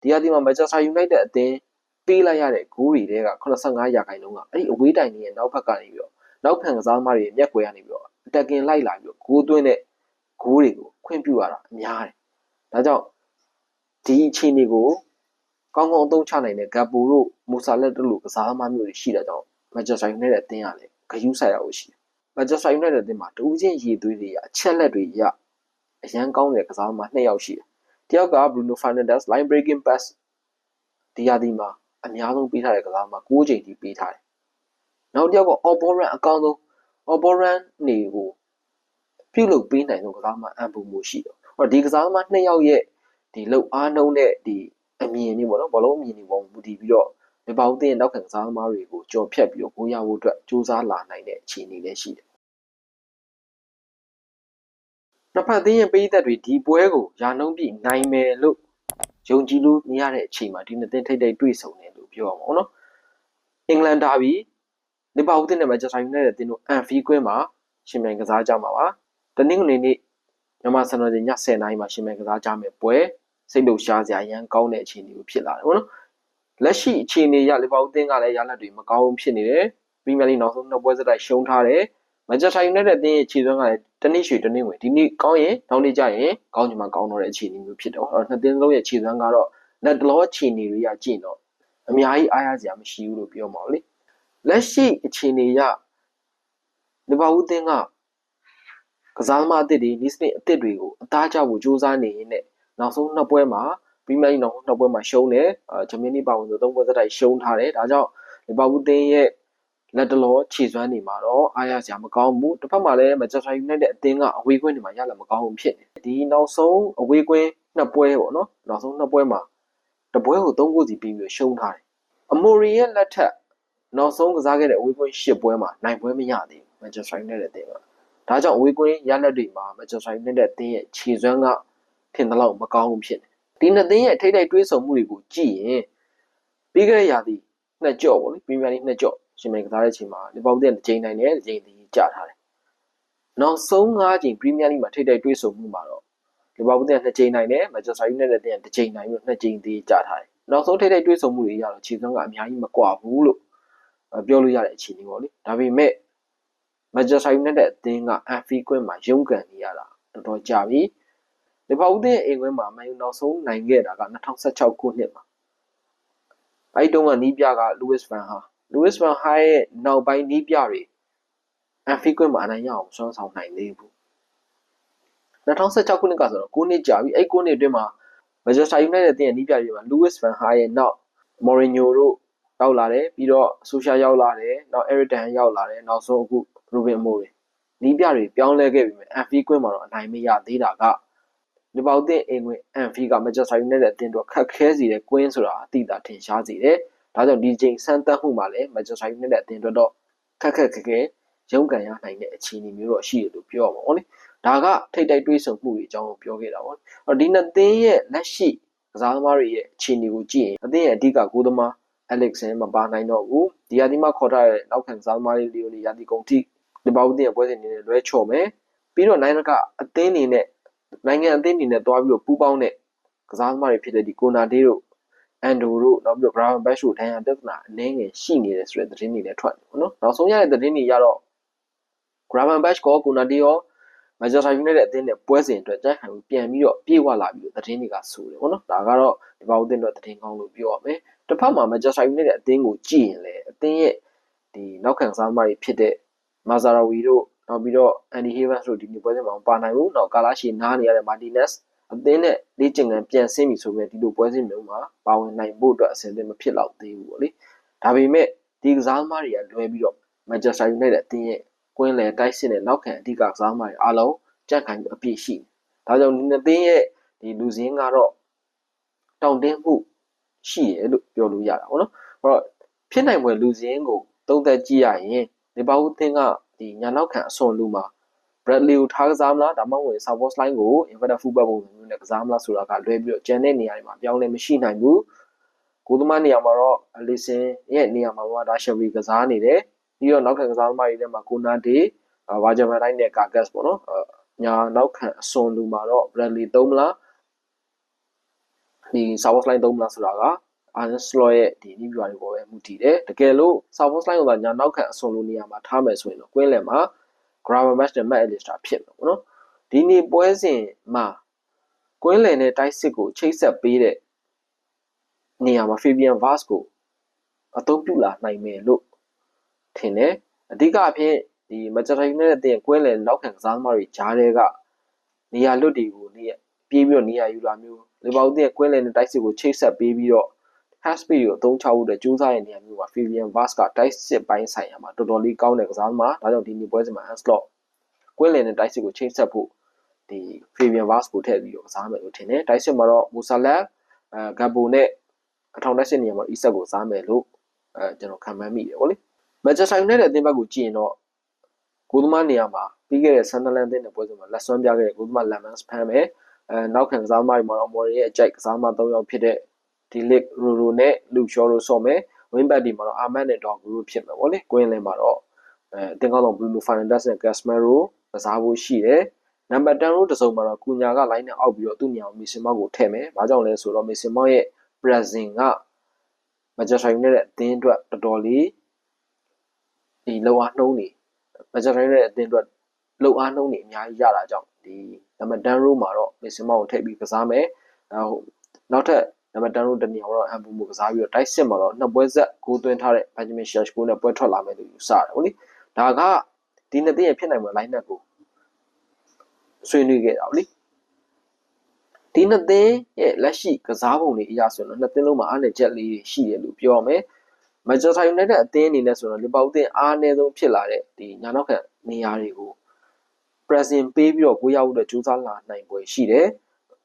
ဒီဟာဒီမှာ Manchester United အသင်းပေးလိုက်ရတဲ့ဂိုးတွေတဲက85ရာခိုင်နှုန်းကအဲ့ဒီအဝေးတိုင်တွေရဲ့နောက်ဘက်ကနေပြီးတော့နောက်ခံကစားသမားတွေရဲ့မျက်ကွယ်ကနေပြီးတော့အတက်ကင်လိုက်လာပြီးတော့ဂိုးသွင်းတဲ့ဂိုးတွေကိုခွင့်ပြုရတာအများတယ်။ဒါကြောင့်ဒီအခြေအနေကိုကောင်းကောင်းအသုံးချနိုင်တဲ့ဂပ်ပူတို့မူဆာလက်တို့လိုကစားသမားမျိုးတွေရှိတဲ့ကြောင့် Manchester United အသင်းကလည်းဂယုဆိုင်ရဖို့ရှိတယ်။ Manchester United အသင်းမှာတူးချင်းရည်သွေးတွေရအချက်လက်တွေရအရန်ကောင်းတဲ့ကစားသမားနှစ်ယောက်ရှိတယ်။ တယောက်က Bruno Fernandes line breaking pass ဒီရာဒီမှာအများဆုံးပေးထားတဲ့ကစားသမား6ချိန်ထိပေးထားတယ်။နောက်တစ်ယောက်က all ball run အကောင်းဆုံး all ball run နေကိုပြုတ်လုပ်ပေးနိုင်ဆုံးကစားသမားအန်ပူမှုရှိတယ်။ဟောဒီကစားသမားနှစ်ယောက်ရဲ့ဒီလောက်အားနှုံးတဲ့ဒီအမြင်တွေပေါ့နော်ဘောလုံးအမြင်တွေပေါ်မူတည်ပြီးတော့ဒီပေါင်းတဲ့နောက်ခံကစားသမားတွေကိုကြော်ဖြတ်ပြီးတော့ကိုရဖို့အတွက်စူးစမ်းလာနိုင်တဲ့အခြေအနေလည်းရှိတယ်။ နှစ်ဖက်သင်းရဲ့ပေးသက်တွေဒီပွဲကိုရာနှုံးပြနိုင်မယ်လို့ယုံကြည်လို့မရတဲ့အချိန်မှာဒီနှစ်သင်းထိတ်ထိတ်တွေ့ဆုံတယ်လို့ပြောရမှာပေါ့နော်။အင်္ဂလန်ဒါဘီလီဗာပူးတင်းနဲ့မန်ချက်စတာယူနိုက်တက်တင်းတို့အန်ဖီကွင်းမှာရှင်မြန်ကစားကြမှာပါ။တနင်္ဂနွေနေ့မြန်မာစံတော်ချိန်ည10:00နာရီမှာရှင်မြန်ကစားကြမယ်ပွဲစိတ်လှုပ်ရှားစရာရန်ကောင်းတဲ့အခြေအနေကိုဖြစ်လာတယ်ပေါ့နော်။လက်ရှိအခြေအနေရလီဗာပူးတင်းကလည်းရလဒ်တွေမကောင်းဖြစ်နေတယ်။ပရီးမီယာလိနောက်ဆုံးနှစ်ပွဲစတိုက်ရှုံးထားတယ်။ မန်ချက်စတာယူနိုက်တက်အသင်းရဲ့ခြေစွမ်းကလည်းတနည်းရွှေတနည်းဝင်ဒီနေ့ကောင်းရင်နောက်နေ့ကျရင်ကောင်းချင်မှကောင်းတော့တဲ့အခြေအနေမျိုးဖြစ်တယ်။အဲ့တော့နှစ်သင်းလုံးရဲ့ခြေစွမ်းကတော့လက်တလောအခြေအနေတွေကကြည့်တော့အများကြီးအားရစရာမရှိဘူးလို့ပြောမှာလေလက်ရှိအခြေအနေရလီဗာပူးသင်းကကစားသမားအသစ်တွေနီးစနစ်အသစ်တွေကိုအသားကျဖို့စူးစမ်းနေရင်းနဲ့နောက်ဆုံးနှစ်ပွဲမှာပရီးမီယာလိနောက်နှစ်ပွဲမှာရှုံးတယ်အာဂျမင်းနီပါဝင်ဆိုသုံးပွဲစတိုက်ရှုံးထားတယ်ဒါကြောင့်လီဗာပူးသင်းရဲ့ လက်တလောခြေစွမ်းနေမှာတော့အားရစရာမကောင်းဘူးတစ်ဖက်မှာလည်းမန်ချက်စတာယူနိုက်တက်အသင်းကအဝေးကွင်းတွေမှာရလာမကောင်းဘူးဖြစ်နေဒီနောက်ဆုံးအဝေးကွင်းနှစ်ပွဲပေါ့နော်နောက်ဆုံးနှစ်ပွဲမှာတပွဲကို3ဂိုးစီပြီးပြီးရှုံးထားတယ်။အမိုရီရဲ့လက်ထက်နောက်ဆုံးကစားခဲ့တဲ့အဝေးကွင်း၈ပွဲမှာနိုင်ပွဲမရသေးဘူး။ Manchester United အသင်းက။ဒါကြောင့်အဝေးကွင်းရလက်တွေမှာ Manchester United အသင်းရဲ့ခြေစွမ်းကထင်သလောက်မကောင်းဘူးဖြစ်နေ။ဒီနှစ်သင်းရဲ့ထိထိတွေးဆုံမှုတွေကိုကြည့်ရင်ပြီးခဲ့တဲ့ရာသီနှစ်ကြော့ပေါ့လေပရီးမီယာလိနှစ်ကြော့ ရှင်မြန်ကစားတဲ့အချိန်မှာလီဗာပူးတဲ့တစ်ချိန်နိုင်တယ်တစ်ချိန်ဒီကျထားတယ်။နောက်ဆုံး၅ချိန်ပရီးမီယာလိမှာထိထိတွေးဆုံမှုမှာတော့လီဗာပူးတဲ့နှစ်ကြိမ်နိုင်တယ်မန်ချက်စတာယူနိုက်တက်တဲ့တစ်ကြိမ်နိုင်ပြီးနှစ်ကြိမ်သေးကြထားတယ်နောက်ဆုံးထိပ်ထိပ်တွေ့ဆုံမှုတွေရတော့ခြေစွမ်းကအများကြီးမကွာဘူးလို့ပြောလို့ရတဲ့အခြေအနေပေါ့လေဒါပေမဲ့မန်ချက်စတာယူနိုက်တက်အသင်းကအန်ဖီကွင်းမှာရုန်းကန်နေရတာတော်တော်ကြာပြီလီဗာပူးတဲ့အိမ်ကွင်းမှာမန်ယူနောက်ဆုံးနိုင်ခဲ့တာက2016ခုနှစ်မှာအဲ့တုန်းကနီးပြကလူးစ်ဗန်ဟာ လူးစ်ဗန်ဟာရဲ့နောက်ပိုင်းနီးပြတွေအန်ဖီကွင်းမှာအနိုင်ရအောင်ဆွမ်းဆောင်နိုင်သေးဘူး2016ခုနှစ်ကဆိုတော့9နှစ်ကြာပြီအဲ့9နှစ်အတွင်းမှာ Manchester United တင်ရဲ့နီးပြရေးမှာ Louis van Gaal ရဲ့နောက် Mourinho တို့ရောက်လာတယ်ပြီးတော့ Solskjaer ရောက်လာတယ်နောက် Eric Ten ရောက်လာတယ်နောက်ဆုံးအခု Ruben Amorim နီးပြတွေပြောင်းလဲခဲ့ပြီမဲ့ Anfield ကွင်းမှာတော့အနိုင်မရသေးတာကဒီပေါတင်အင်ကွင်း Anfield က Manchester United အတင်းတော့ခက်ခဲစီတဲ့ကွင်းဆိုတာအတိအသာထင်ရှားစေတယ် ဒါကြောင့်ဒီချိန်စမ်းသပ်မှုမှာလည်း Manchester United အတင်းတော့ခက်ခက်ခဲခဲရုန်းကန်ရနိုင်တဲ့အခြေအနေမျိုးတော့ရှိတယ်လို့ပြောရမှာပေါ့လေဒါကထိတ်တိုက်တွေးဆုံမှုတွေအကြောင်းကိုပြောခဲ့တာပေါ့အဲ့ဒီနှစ်သင်းရဲ့လက်ရှိကစားသမားတွေရဲ့အခြေအနေကိုကြည့်ရင်အသင်းရဲ့အဓိကကိုသမား Alex နဲ့မပါနိုင်တော့ဘူးဒီယာဒီမှာခေါ်ထားတဲ့နောက်ခံကစားသမားတွေလီယိုနီယာဒီကုန်ထိဒီပေါင်းတင်ရဲ့ပွဲစဉ်နေနဲ့လွဲချော်မယ်ပြီးတော့နိုင်ကအသင်းနေနဲ့နိုင်ငံအသင်းနေနဲ့တွားပြီးတော့ပူးပေါင်းတဲ့ကစားသမားတွေဖြစ်တဲ့ဒီကိုနာဒေးတို့ အန်ဒိုတို့နောက်ပြီးတော့ Graven Batch တို့ဒဏ်ရာပြဿနာအနည်းငယ်ရှိနေတယ်ဆိုတဲ့သတင်းတွေလည်းထွက်တယ်ပေါ့နော်နောက်ဆုံးရတဲ့သတင်းတွေရတော့ Graven Batch ကောကိုနာဒေးရောမန်ချက်စတာယူနိုက်တက်အသင်းနဲ့ပွဲစဉ်အတွက်ကြိုက်ခံပြီးပြန်ပြီးတော့ပြေးဝလာပြီးတော့သတင်းတွေကဆိုတယ်ပေါ့နော်ဒါကတော့ဒီပေါင်းအသင်းအတွက်သတင်းကောင်းလို့ပြောရမယ်တစ်ဖက်မှာမန်ချက်စတာယူနိုက်တက်အသင်းကိုကြည့်ရင်လည်းအသင်းရဲ့ဒီနောက်ခံစားသမားတွေဖြစ်တဲ့မာဇာရာဝီတို့နောက်ပြီးတော့အန်ဒီဟေးဗတ်တို့ဒီနေ့ပွဲစဉ်မှာမပါနိုင်ဘူးနောက်ကာလာရှီနားနေရတဲ့မာတီနက်စ် အသင်းနဲ့လေ့ကျင့်ခန်းပြန်ဆင်းပြီဆိုပေမဲ့ဒီလိုပွဲစဉ်မျိုးမှာပါဝင်နိုင်ဖို့အတွက်အဆင်သင့်မဖြစ်တော့သေးဘူးပေါ့လေဒါပေမဲ့ဒီကစားသမားတွေကလွဲပြီးတော့မန်ချက်စတာယူနိုက်တက်အသင်းရဲ့ကွင်းလယ်တိုက်စစ်နဲ့နောက်ခံအဓိကကစားသမားတွေအားလုံးကြက်ခိုင်အပြည့်ရှိဒါကြောင့်ဒီနှစ်သင်းရဲ့ဒီလူစင်းကတော့တောင့်တင်းမှုရှိရလို့ပြောလို့ရတာပေါ့နော်အဲ့တော့ဖြစ်နိုင်ပွဲလူစင်းကိုသုံးသက်ကြည့်ရရင်ဒီပါဦးသင်းကဒီညာနောက်ခံအစွန်လူမှာ Bradley ကိုထားကစားမလားဒါမှမဟုတ် Southwest Line ကို Inverted Fullback ပုံစံမျိုးနဲ့ကစားမလားဆိုတာကလွဲပြီးတော့ကျန်တဲ့နေရာတွေမှာပြောင်းလဲမရှိနိုင်ဘူးကိုသမားနေရာမှာတော့ Alisson ရဲ့နေရာမှာကဒါ Shelby ကစားနေတယ်ပြီးတော့နောက်ခံကစားသမားတွေထဲမှာကိုနာဒေးဝါဂျမန်တိုင်းနဲ့ကာကတ်ပေါ့နော်ညာနောက်ခံအစွန်လူမှာတော့ Bradley သုံးမလားဒီ server line သုံးမလားဆိုတာက Arne Slot ရဲ့ဒီ new viewer တွေပေါ်ပဲမူတည်တယ်တကယ်လို့ server line ကိုသာညာနောက်ခံအစွန်လိုနေရာမှာထားမယ်ဆိုရင်တော့ကွင်းလယ်မှာ grabber match နဲ့ match alistair ဖြစ်မှာပေါ့နော်ဒီနေ့ပွဲစဉ်မှာကွင်းလယ်နဲ့တိုက်စစ်ကိုချိတ်ဆက်ပေးတဲ့နေရာမှာ Fabian Vaz ကိုအသုံးပြုလာနိုင်မယ်လို့ထင်တယ်အဓိကအဖြစ်ဒီ Manchester United တဲ့ကွင်းလယ်နောက်ခံကစားသမားတွေကြားထဲကနေရာလွတ်တွေကိုနေပြေးပြီးတော့နေရာယူလာမျိုးလီဗာပူးရဲ့ကွင်းလယ်နဲ့တိုက်စစ်ကိုချိတ်ဆက်ပေးပြီးတော့ half speed ကိုအသုံးချဖို့အတွက်ကြိုးစားရတဲ့နေရာမျိုးမှာ Fabian Vaz က တိုက်စစ်ပိုင်းဆိုင်ရာမှာတော်တော်လေးကောင်းတဲ့ကစားသမားဒါကြောင့်ဒီနေ့ပွဲစဉ်မှာ Anslot ကွင်းလယ်နဲ့တိုက်စစ်ကိုချိတ်ဆက်ဖို့ဒီ Fabian Vaz ကိုထည့်ပြီးတော့ကစားမယ်လို့ထင်တယ်တိုက်စစ်မှာတော့ Musala အဲ Gabo နဲ့အထောင်တက်စစ်နေရာမှာ Isak ကိုစားမယ်လို့အဲကျွန်တော်ခံမှန်းမိတယ်ဗောလေ Manchester United အသင်းဘက်ကိုကြည့်ရင်တော့ကိုသမားနေရာမှာပြီးခဲ့တဲ့ Sunderland အသင်းနဲ့ပွဲစဉ်မှာလက်စွမ်းပြခဲ့တဲ့ကိုသမား Lemans ဖမ်းမယ်အဲနောက်ခံကစားသမားတွေမှာတော့ Mori ရဲ့အကြိုက်ကစားသမား၃ယောက်ဖြစ်တဲ့ Dilik Roro နဲ့ Luke Shaw တို့ဆော့မယ် Wing back ဒီမှာတော့ Ahmad နဲ့ Dogu တို့ဖြစ်မယ်ဗောလေကွင်းလင်းမှာတော့အဲအသင်းကောင်းဆောင် Bruno Fernandes နဲ့ Casemiro ကစားဖို့ရှိတယ်နံပါတ်10ရိုးတစုံမှာတော့ကုညာကလိုင်းနဲ့အောက်ပြီးတော့သူ့ညောင်မီစင်မောက်ကိုထည့်မယ်။ဘာကြောင့်လဲဆိုတော့မီစင်မောက်ရဲ့ Brazil ကမန်ချက်စတာယူနိုက်တက်အသင်းအတွက်တော်တော်လေးဒီလောအားနှုံးနေမန်ချက်စတာယူနိုက်တက်အသင်းအတွက်လောအားနှုံးနေအများကြီးရတာကြောင့်ဒီနံပါတ်10ရိုးမှာတော့မီစင်မောက်ကိုထည့်ပြီးကစားမယ်။နောက်နောက်ထပ် နံပါတ်10ရိုးတနေအောင်တော့အမ်ဘူမူကစားပြီးတော့တိုက်စစ်မှာတော့နှစ်ပွဲဆက်ဂိုးသွင်းထားတဲ့ Benjamin Sheshko နဲ့ပွဲထွက်လာမယ်လို့ယူဆရတယ်ဟုတ်လေ။ဒါကဒီနှစ်သင်းရဲ့ဖြစ်နိုင်မယ့် line up ကိုဆွေးနွေးခဲ့တာလေဒီနှစ်သင်းရဲ့လက်ရှိကစားပုံတွေအရဆိုတော့နှစ်သင်းလုံးမှာအားနည်းချက်လေးရှိတယ်လို့ပြောရမယ်မန်ချက်စတာယူနိုက်တက်အသင်းအနေနဲ့ဆိုတော့လီဗာပူးအသင်းအားနည်းဆုံးဖြစ်လာတဲ့ဒီညာနောက်ခံနေရာတွေကို pressing ပေးပြီးတော့ကိုရဖို့အတွက်ကြိုးစားလာနိုင်ပွဲရှိတယ်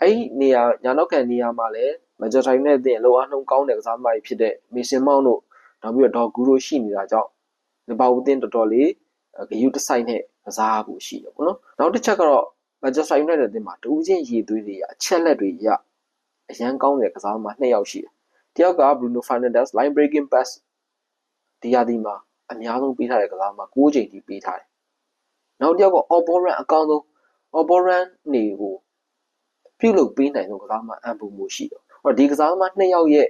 အဲ့ဒီနေရာညာနောက်ခံနေရာမှာလည်း မန်ချက်စတာယူနိုက်တက်အသင်းလောအားနှုံးကောင်းတဲ့ကစားသမားတွေဖြစ်တဲ့မီဆင်မောင်းတို့နောက်ပြီးတော့ဒေါ်ဂူတို့ရှိနေတာကြောင့်လီဗာပူးအသင်းတော်တော်လေးဂယုတစိုက်နဲ့ကစားဖို့ရှိတယ်ပေါ့နော်နောက်တစ်ချက်ကတော့ Manchester United အသင်းမှာတူးချင်းရည်သွေးတွေအချက်လက်တွေရအရန်ကောင်းတဲ့ကစားသမားနှစ်ယောက်ရှိတယ်။တယောက်က Bruno Fernandes line breaking pass ဒီရာသီမှာအများဆုံးပေးထားတဲ့ကစားသမား6ချိန်ထိပေးထားတယ်။နောက်တယောက်က all ball run အကောင်းဆုံး all ball run နေကိုပြုတ်လုပ်ပေးနိုင်တဲ့ကစားသမားအန်ပူမိုရှိတော့။ ဟောဒီကစားသမားနှစ်ယောက်ရဲ့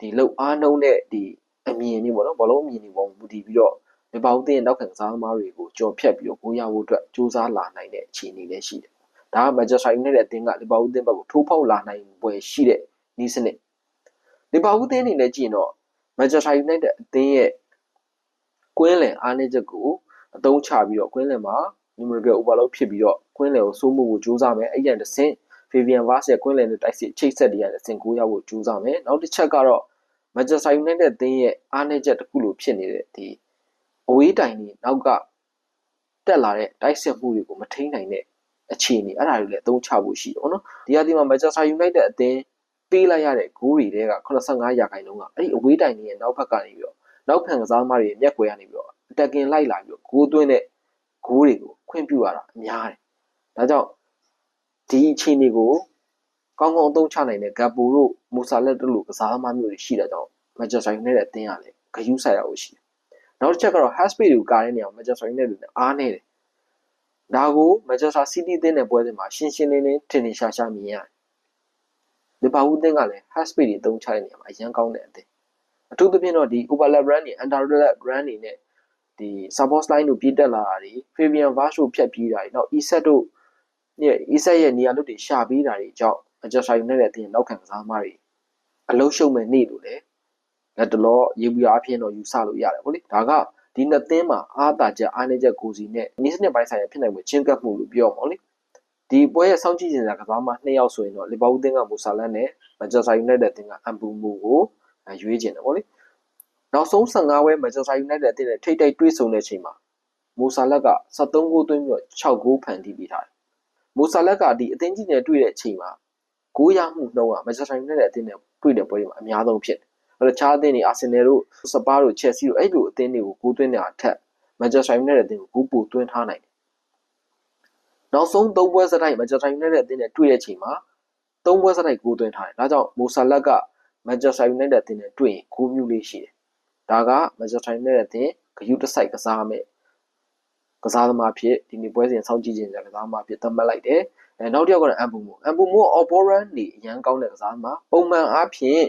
ဒီလောက်အားနှုံးတဲ့ဒီအမြင်လေးပေါ့နော်ဘောလုံးအမြင်တွေပေါ်မူတည်ပြီးတော့ဒီပေါင်းတဲ့နောက်ကကစားသမားတွေကိုကြော်ဖြတ်ပြီးတော့ကိုရဖို့အတွက်စူးစမ်းလာနိုင်တဲ့အခြေအနေလည်းရှိတယ်ဒါက Manchester United အသင်းကလီဗာပူးအသင်းဘက်ကိုထိုးဖောက်လာနိုင်ပွဲရှိတဲ့နီးစနစ်လီဗာပူးအသင်းအနေနဲ့ကြည့်ရင်တော့ Manchester United အသင်းရဲ့ကွင်းလင်အားနည်းချက်ကိုအသုံးချပြီးတော့ကွင်းလင်မှာ numerical overload ဖြစ်ပြီးတော့ကွင်းလင်ကိုစိုးမှုကိုကြိုးစားမယ်အဲ့ရန်တစ်ဆင့် Fabian Vaz ရဲ့ကွင်းလင်နဲ့တိုက်စစ်ချိတ်ဆက်တရတဲ့ဆင်ကိုရဖို့ကြိုးစားမယ်နောက်တစ်ချက်ကတော့ Manchester United အသင်းရဲ့အားနည်းချက်တစ်ခုလိုဖြစ်နေတဲ့ဒီအဝေးတိုင်တွေနောက်ကတက်လာတဲ့တိုက်စစ်မှုတွေကိုမထိန်းနိုင်တဲ့အခြေအနေအဲ့ဒါတွေလည်းအသုံးချဖို့ရှိတယ်ပေါ့နော်ဒီဟာဒီမှာ Manchester United အသင်းပေးလိုက်ရတဲ့ဂိုးတွေတဲက85ရာခိုင်နှုန်းကအဲ့ဒီအဝေးတိုင်တွေရဲ့နောက်ဘက်ကနေပြီးတော့နောက်ခံကစားသမားတွေမျက်ကွယ်ကနေပြီးတော့အတက်ကင်လိုက်လာပြီးတော့ဂိုးသွင်းတဲ့ဂိုးတွေကိုခွင့်ပြုရတာအများတယ်ဒါကြောင့် ဒီအခြေအနေကိုကောင်းကောင်းအသုံးချနိုင်တဲ့ဂပ်ပူတို့မူဆာလက်တို့လိုကစားသမားမျိုးတွေရှိတဲ့ကြောင့် Manchester United အသင်းကလည်းဂယုဆိုင်ရဖို့ရှိတယ်နောက်တစ်ချက်ကတော့ Haspeed ကိုကားတဲ့နေရာမှာ Manchester United တွေအားနေတယ်ဒါကို Manchester City တင်းတဲ့ပွဲစဉ်မှာရှင်းရှင်းလင်းလင်းထင်ထင်ရှားရှားမြင်ရတယ်။လီဗာပူးတင်းကလည်း half speed တွေသုံးချတဲ့နေရာမှာအရန်ကောင်းတဲ့အသင်း။အထူးသဖြင့်တော့ဒီ overlap run တွေ underlap run တွေနဲ့ဒီ support line တို့ပြည့်တက်လာတာတွေ Fabian Vaz တို့ဖြတ်ပြေးတာတွေနောက် Isak တို့ ရဲ့ Isak ရဲ့နေရာလွတ်တွေရှာပေးတာတွေကြောင့် Manchester United အသင်းနောက်ခံကစားသမားတွေအလုံးရှုံမဲ့နေ့လို့လေလက်တလောရေဘူးအဖြစ်တော့ယူဆလို့ရတယ်ဗောလေဒါကဒီနှစ်သင်းမှာအားသာချက်အားနည်းချက်ကိုစီနဲ့နီးစနစ်ပိုင်းဆိုင်ရာဖြစ်နိုင်မှုချင်းကပ်မှုလို့ပြောမှာလေဒီပွဲရဲ့စောင့်ကြည့်ခြင်းစာကစားမနှစ်ယောက်ဆိုရင်တော့လီဗာပူးသင်းကမူဆာလန်နဲ့မန်ချက်စတာယူနိုက်တက်သင်းကအမ်ပူမူကိုရွေးကျင်တယ်ဗောလေနောက်ဆုံး15ဝဲမန်ချက်စတာယူနိုက်တက်အသင်းနဲ့ထိတ်ထိတ်တွေးဆုံတဲ့အချိန်မှာမူဆာလက်က73ဂိုးသွင်းပြီးတော့6ဂိုးဖန်တီးပေးထားတယ် မူဆာလက်ကဒီအသင်းကြီးနဲ့တွေ့တဲ့အချိန်မှာဂိုးရမှုနှုန်းကမန်ချက်စတာယူနိုက်တက်အသင်းနဲ့တွေ့တဲ့ပွဲတွေမှာအများဆုံးဖြစ်တယ်အဲ့တော့ခြားအသင်းတွေအာဆင်နယ်တို့စပါးတို့ချက်စီတို့အဲ့လိုအသင်းတွေကိုဂိုးသွင်းတဲ့အထက်မန်ချက်စတာယူနိုက်တက်အသင်းကိုဂိုးပိုသွင်းထားနိုင်တယ်နောက်ဆုံး၃ပွဲစတိုက်မန်ချက်စတာယူနိုက်တက်အသင်းနဲ့တွေ့တဲ့ချိန်မှာ၃ပွဲစတိုက်ဂိုးသွင်းထားတယ်ဒါကြောင့်မိုဆာလက်ကမန်ချက်စတာယူနိုက်တက်အသင်းနဲ့တွေ့ရင်ဂိုးမျိုးလေးရှိတယ်ဒါကမန်ချက်စတာယူနိုက်တက်အသင်းဂယုတဆိုင်ကစားမယ် ကစားသမားဖြစ်ဒီနေ့ပွဲစဉ်စောင့်ကြည့်ခြင်းကစားသမားဖြစ်သတ်မှတ်လိုက်တယ်အဲနောက်တစ်ယောက်ကတော့အမ်ပူမိုအမ်ပူမိုအော်ဘောရန်နေအရန်ကောင်းတဲ့ကစားသမားပုံမှန်အားဖြင့်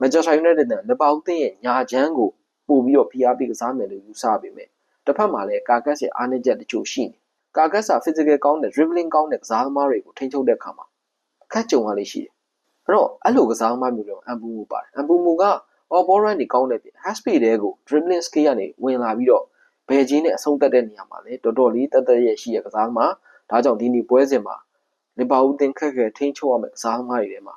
မန်ချက်စတာယူနိုက်တက်နဲ့လီဗာပူးသင်းရဲ့ညာချမ်းကိုပို့ပြီးတော့ PR ပေးကစားမယ်လို့ယူဆပေမဲ့တစ်ဖက်မှာလည်းကာကတ်ရဲ့အားနည်းချက်တချို့ရှိနေကာကတ်စာ physical ကောင်းတဲ့ dribbling ကောင်းတဲ့ကစားသမားတွေကိုထိန်းချုပ်တဲ့အခါမှာအခက်ကြုံရလေးရှိတယ်အဲ့တော့အဲ့လိုကစားသမားမျိုးတွေအမ်ပူမိုပါတယ်အမ်ပူမိုက all ball run တွေကောင်းတဲ့ပြင် half speed တွေကို dribbling skill ကနေဝင်လာပြီးတော့ ဘယ်ချင်းနဲ့အဆုံးသတ်တဲ့နေရာမှာလည်းတော်တော်လေးတတ်တတ်ရဲ့ရှိရကစားသမားဒါကြောင့်ဒီနေ့ပွဲစဉ်မှာလီဗာပူးတင်ခက်ခဲထိန်းချုပ်ရမယ့်ကစားသမားတွေထဲမှာ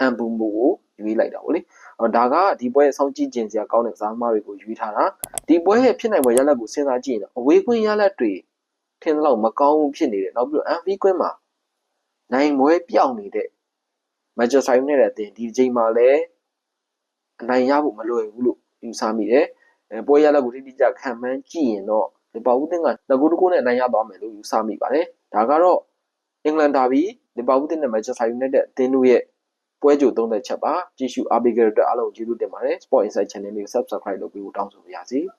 အမ်ပူမိုကိုရွေးလိုက်တာဗောလေအော်ဒါကဒီပွဲရဲ့စောင့်ကြည့်ခြင်းစရာကောင်းတဲ့ကစားသမားတွေကိုရွေးထားတာဒီပွဲရဲ့ဖြစ်နိုင်ပွဲရလဒ်ကိုစဉ်းစားကြည့်ရင်အဝေးကွင်းရလဒ်တွေထင်သလောက်မကောင်းဘူးဖြစ်နေတယ်နောက်ပြီးတော့ MV ကွင်းမှာနိုင်ပွဲပြောင်းနေတဲ့ Manchester United အသင်းဒီအချိန်မှာလည်းအနိုင်ရဖို့မလွယ်ဘူးလို့ယူဆမိတယ် အဲပွဲရလဒ်ကိုတိတိကျခံမှန်းကြည့်ရင်တော့လီဗာပူးသင်းကငကူတကူနဲ့အနိုင်ရသွားမယ်လို့ယူဆမိပါတယ်ဒါကတော့အင်္ဂလန်ဒါဘီလီဗာပူးသင်းနဲ့ Manchester United အသင်းတို့ရဲ့ပွဲကြိုသုံးသက်ချက်ပါကြည့်ရှုအားပေးကြတဲ့အတွက်အားလုံးကျေးဇူးတင်ပါတယ် Sport Insight Channel လေးကို Subscribe လုပ်ပြီးတောင်းဆိုပါရစေ